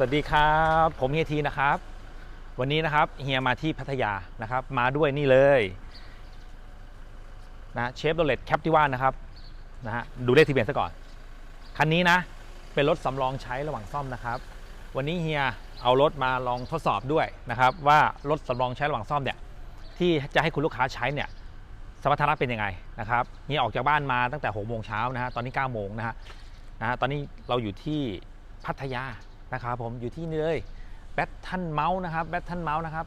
สวัสดีครับ ผมเฮียทีนะครับ วันนี้นะครับเฮียมาที่พัทยานะครับ มาด้วยนี่เลยนะเชฟโรเลตแคปติว่านะครับนะฮะดูเลขทะเบียนซะก่อน คันนี้นะ เป็นรถสำรองใช้ระหว่างซ่อมนะครับ วันนี้เฮียเอารถมาลองทดสอบด้วยนะครับ ว่ารถสำรองใช้ระหว่างซ่อมเนี่ยที่จะให้คุณลูกค้าใช้เนี่ยสมรรถนะเป็นยังไงนะครับเฮียออกจากบ้านมาตั้งแต่6โมงเช้านะฮะตอนนี้9โมงนะฮะนะฮะตอนนี้เราอยู่ที่พัทยา นะครับผมอยู่ที่นี่เลยแบททันเมาส์นะครับแบททันเมาส์นะครับ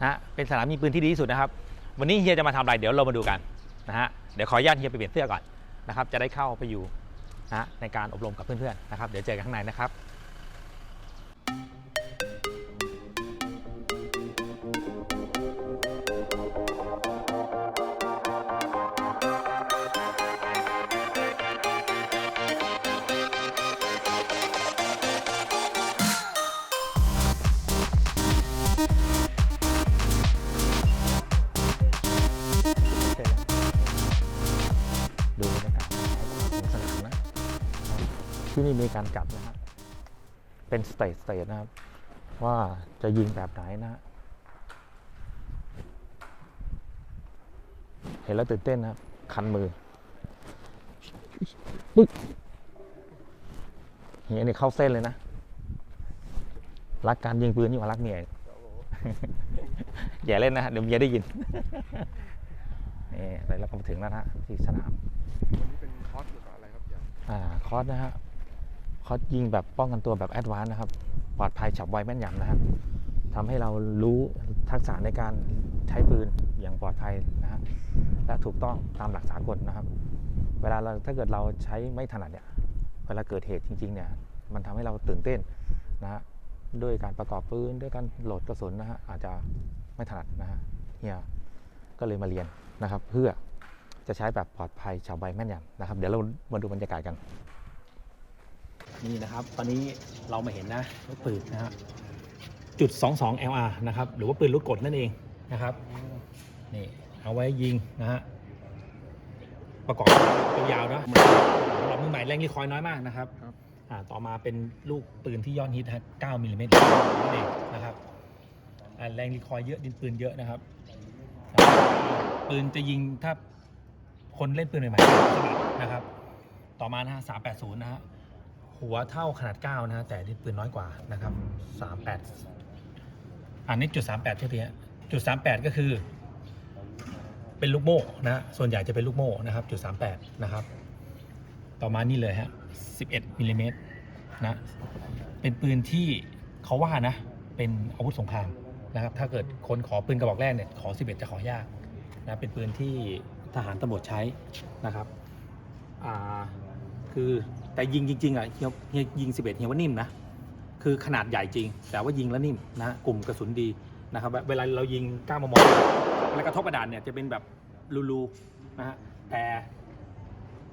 นะฮะเป็นสนามยิงปืนที่ดีที่สุดนะครับ วันนี้เฮียจะมาทำอะไรเดี๋ยวเรามาดูกันนะฮะเดี๋ยวขออนุญาตเฮียไปเปลี่ยนเสื้อก่อนนะครับ จะได้เข้าไปอยู่นะในการอบรมกับเพื่อนๆนะครับ เดี๋ยวเจอกันข้างในนะครับ การจัดนะครับเป็นสเตจสเตจนะครับ ว่าจะยิงแบบไหนนะฮะเห็นแล้วตื่นเต้นนะครับ คันมือปึ๊กเฮียนี่เข้าเส้นเลยนะ รักการยิงปืนยิ่งกว่ารักเมียอีกอย่าเล่นนะฮะเดี๋ยวเมียได้ยินนี่ไปแล้วก็มาถึงแล้วนะฮะที่สนาม วันนี้เป็นคอร์สเกี่ยวกับอะไรครับอย่างอ่าคอร์สนะฮะ คอร์สยิงแบบป้องกันตัวแบบแอดวานซ์นะครับ ปลอดภัยฉับไวแม่นยำนะครับทำให้เรารู้ทักษะในการใช้ปืนอย่างปลอดภัยนะฮะและถูกต้องตามหลักสากลนะครับ เวลาเราถ้าเกิดเราใช้ไม่ถนัดเนี่ยเวลาเกิดเหตุจริงๆเนี่ยมันทำให้เราตื่นเต้นนะฮะด้วยการประกอบปืนด้วยการโหลดกระสุนนะฮะอาจจะไม่ถนัดนะฮะเฮียก็เลยมาเรียนนะครับ เพื่อจะใช้แบบปลอดภัยฉับไวแม่นยำนะครับ เดี๋ยวเรามาดูบรรยากาศกัน นี่นะครับ ตอนนี้เรามาเห็นนะลูกปืนนะฮะจุด 22 LR นะครับ หรือว่าปืนลูกกดนั่นเองนะครับนี่เอาไว้ยิงนะฮะประกอบยาวๆนะสำหรับมือใหม่แรงรีคอยล์น้อยมากนะครับครับอ่าต่อมาเป็นลูกปืนที่ยอดฮิตฮะ9มิลลิเมตรนั่นเองนะครับอ่าแรงรีคอยล์เยอะดินปืนเยอะนะครับ ปืนจะยิงถ้าคนเล่นปืนใหม่ๆถนัดนะครับ ต่อมานะฮะ380 นะฮะ หัวเท่าขนาด 9 นะฮะแต่ปืนน้อยกว่านะครับ 38 อันนี้จุด 38เท่าทีฮะจุด 38 ก็คือ เป็นลูกโม่นะฮะส่วนใหญ่จะเป็นลูกโม่นะครับจุด 38 นะครับ ต่อมานี่เลยฮะ 11มิลลิเมตรนะเป็นปืนที่เขาว่านะ เป็นอาวุธสงครามนะครับ ถ้าเกิดคนขอปืนกระบอกแรกเนี่ยขอ 11 จะขอยากนะเป็นปืนที่ทหารตำรวจใช้นะครับอ่าคือ แต่ยิงจริงๆอะเฮียเฮียยิง 11เฮียว่านิ่มนะคือขนาดใหญ่จริง แต่ว่ายิงแล้วนิ่มนะกลุ่มกระสุนดีนะครับเวลาเรายิง9มมเวลากระทบกระดานเนี่ยจะเป็นแบบรูๆนะฮะแต่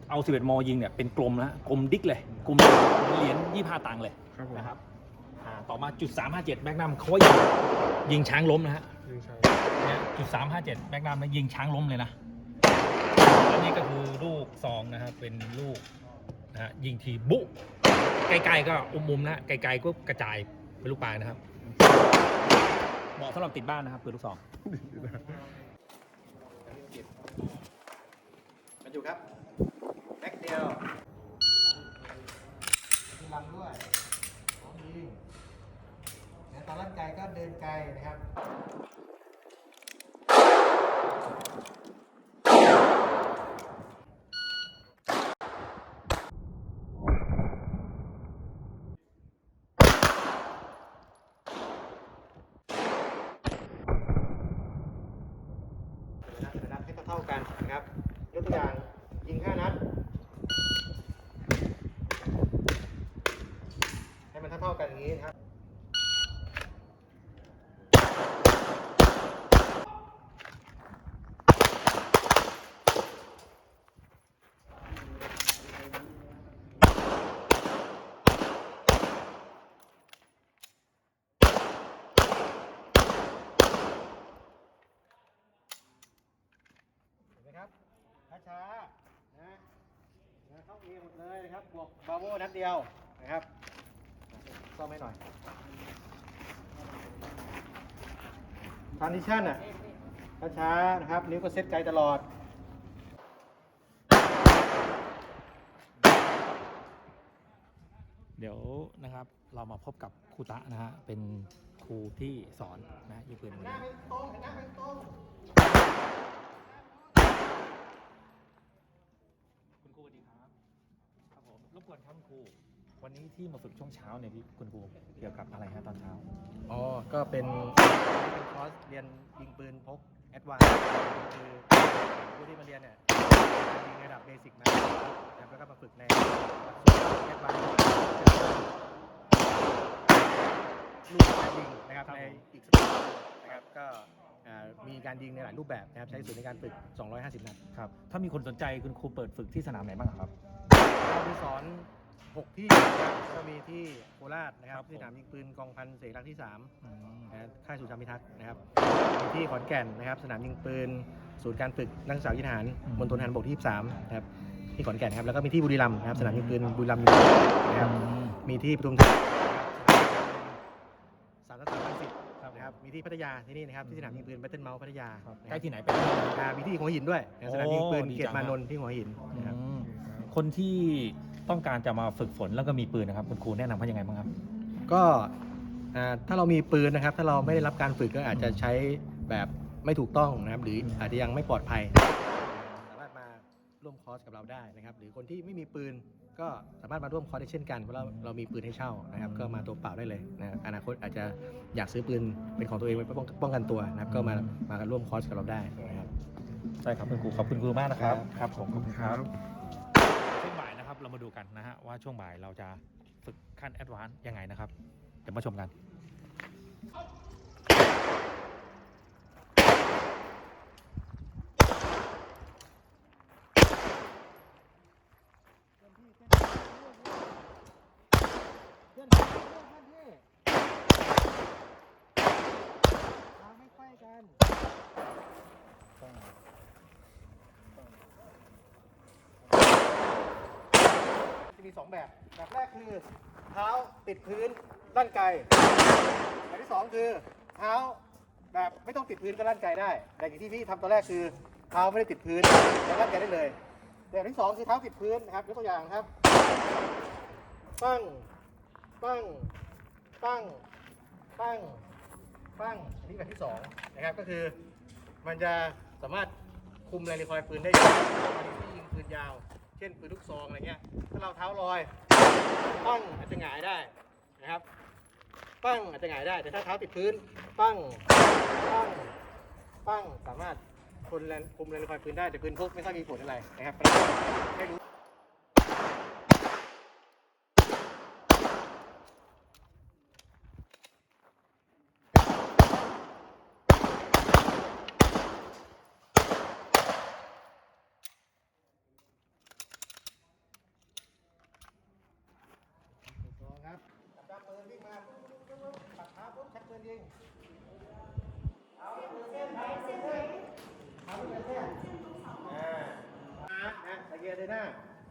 เอา 11 มยิงเนี่ยเป็นกลมนะกลมดิ๊กเลยกลมเหรียญ25ตังค์เลยครับผมนะครับอ่าต่อมาจุด357แมกนัมเขาว่ายิงยิงช้างล้มนะฮะยิงใช้เนี่ยจุด357แมกนัมนะยิงช้างล้มเลยนะอันนี้ก็คือลูกซองนะครับเป็นลูก นะฮะยิงทีบุใกล้ๆก็อุมมุมนะไกลๆก็กระจายเป็นลูกปลายนะครับเหมาะสำหรับติดบ้านนะครับปืนลูกซองบรรจุครับแม็กเดียวมีลำด้วยพร้อมยิงเนี่ยตอนลั่นไกลก็เดินไกลนะครับ นัดนัดให้เท่าๆกันนะ ครับ ยกตัวอย่างยิง5นัด ให้มันเท่าๆกันอย่างนี้นะครับ เห็นไหมครับ ช้าๆนะนะเข้าเอหม ดเลยนะครับบวกบาโวนัดเดียวนะครับซ่อมให้หน่อยทานดิชั่นอะช้าๆนะครับ นิ้วก็เซ็ตไกลตลอดเดี๋ยวนะครับเรามาพบกับครูตะนะฮะเป็นครูที่สอนนะยิงปืนวันนี้คุณครูสวัสดีครับค รับผมรบกวนครับคุณครู วันนี้ที่มาฝึกช่วงเช้าเนี่ยพี่คุณครูเกี่ยวกับอะไรฮะตอนเช้า อ๋อ ก็เป็นเป็นคอร์สเรียนยิงปืนพกแอดวานคือผู้ที่มาเรียนเนี่ยการยิงระดับเบสิกมานะครับแล้วก็มาฝึกในแอดวานลูกการยิงนะครับครับในผมอีกสเต็ปหนึ่งนะครับก็อ่ามีการยิงในหลายรูปแบบนะครับใช้ศูนย์ในการฝึก 250 นัดครับ ถ้ามีคนสนใจคุณครูเปิดฝึกที่สนามไหนบ้างครับ เรามีสอน 6 ที่นะครับก็มีที่โคราชนะครับครับผมที่สนามยิงปืนกองพันเสกรักที่3อืมนะค่ายสุชาพิทักษ์นะครับมีที่ขอนแก่นนะครับ สนามยิงปืน ศูนย์การฝึกนักศึกษาวิทหารมณฑลทหารบกที่23นะครับที่ขอนแก่นครับแล้วก็มีที่บุรีรัมย์นะครับ สนามยิงปืนบุรีรัมย์ยูไนเต็ดนะครับมีที่ปทุมธานีนะครับสามสถาบันสิบนะครับมีที่พัทยาที่นี่นะครับที่สนามยิงปืนแบตเทิลเมาส์พัทยาครับนะใกคล้รับที่ไหนไปที่นั่นนะอ่ามีที่หัวหินด้วยนะสนามยิงปืนโอ้ดีเกียรจัติงมานนท์ที่หัวหินนะครับอืม คนที่ต้องการจะมาฝึกฝนแล้วก็มีปืนนะครับ คุณครูแนะนำเขายังไงบ้างครับ ก็อ่าถ้าเรามีปืนนะครับ ถ้าเราไม่ได้รับการฝึกก็อาจจะใช้แบบไม่ถูกต้องนะครับ หรืออาจจะยังไม่ปลอดภัย สามารถมาร่วมคอร์สกับเราได้นะครับ หรือคนที่ไม่มีปืนก็สามารถมาร่วมคอร์สได้เช่นกันเพราะเราเรามีปืนให้เช่านะครับ ก็มาตัวเปล่าได้เลยนะครับอนาคตอาจจะอยากซื้อปืนเป็นของตัวเองไว้ป้องป้องกันตัวนะครับ ก็มามากันร่วมคอร์สกับเราได้นะครับ ใช่ครับคุณครูขอบคุณครูมากนะครับ ครับผมขอบคุณครับ เรามาดูกันนะฮะว่าช่วงบ่ายเราจะฝึกขั้นแอดวานซ์ยังไงนะครับ เดี๋ยวมาชมกันเพื่อนเพื่อนเพื่อนพี่เราไม่ค่อยกัน จะ มีสองแบบ แบบแรกคือเท้าติดพื้นด้านไกลแบบที่สองคือเท้าแบบไม่ต้องติดพื้นก็ด้านไกลได้ แต่อย่างที่พี่ทำตอนแรกคือเท้าไม่ได้ติดพื้นแล้วด้านไกลได้เลยแต่แบบที่สองคือเท้าติดพื้นนะครับยกตัวอย่างครับ ปั้งปั้งปั้งปั้งปั้งอันนี้แบบที่สองนะครับก็คือมันจะสามารถคุมแรงรีคอยล์ปืนได้เยอะตอนที่ยิงปืนยาว เช่นปืนลูกซองอะไรเงี้ย ถ้าเราเท้าลอยปั้งอาจจะหงายได้นะครับ ปั้งอาจจะหงายได้ แต่ถ้าเท้าติดพื้น ปั้ง ปั้ง ปั้ง สามารถคุมแรงคุมแรงคอยปืนได้ แต่ปืนพวกไม่ค่อยมีผลอะไรนะครับให้รู้ สองครับจับปืนวิ่งมาปุ๊บปุ๊บปุ๊บปุ๊บปัดเท้าปุ๊บชักปืนยิงเอาเส้นเส้นเอาเส้นเส้นเอาเส้ นเส้นอ่านะตะเกียร์เดนหน้า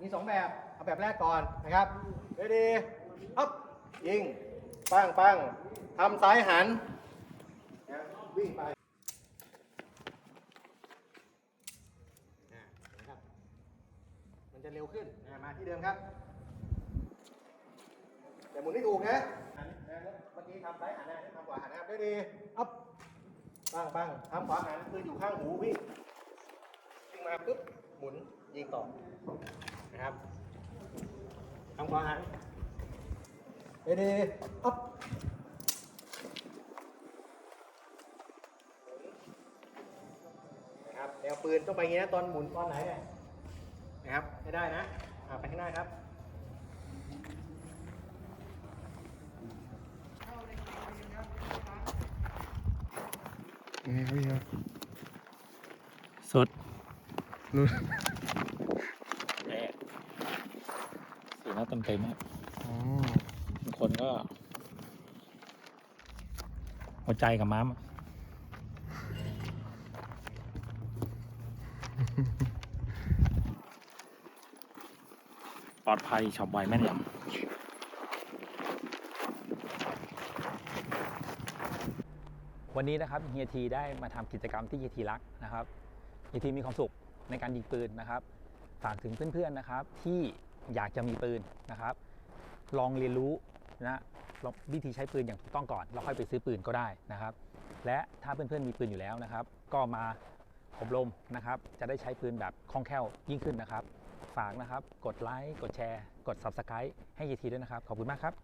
มีสองแบบ เอาแบบแรกก่อนนะครับเรดีฮับยิง ปังปังทำซ้ายหันนะวิ่งไปอ่านไหมครับมันจะเร็วขึ้นอ่ามาที่เดิมครับแต่หมุนไม่ถูกนะเมื่อกี้ทำซ้ายหันนะทำขวาหันนะครับได้ดีอัพ ปังปังทำขวาหันคืออยู่ข้างหูพี่วิ่งมาปุ๊บหมุนยิงต่อนะครับทำขวาหันได้ดีอัพนะครับแนวปืนต้องไปอย่างนี้นะตอนหมุนตอนไหนเนี่ยนะครับให้ได้นะไปข้างหน้าครับ นี่ครับพี่ครับสุดนู่นแอะสีหน้าเต็มเต็มๆฮะอ๋อบางคนก็ หัวใจกับม้ามอะปลอดภัยฉับไวแม่นยำ วันนี้นะครับเฮียทีได้มาทำกิจกรรมที่เฮียทีรักนะครับเฮียทีมีความสุขในการยิงปืนนะครับ ฝากถึงเพื่อนๆนะครับ ที่อยากจะมีปืนนะครับ ลองเรียนรู้นะวิธีใช้ปืนอย่างถูกต้องก่อนแล้วค่อยไปซื้อปืนก็ได้นะครับ และถ้าเพื่อนๆมีปืนอยู่แล้วนะครับ ก็มาอบรมนะครับ จะได้ใช้ปืนแบบคล่องแคล่วยิ่งขึ้นนะครับ ฝากนะครับ กดไลค์กดแชร์ กด Subscribe ให้เฮียทีด้วยนะครับ ขอบคุณมากครับ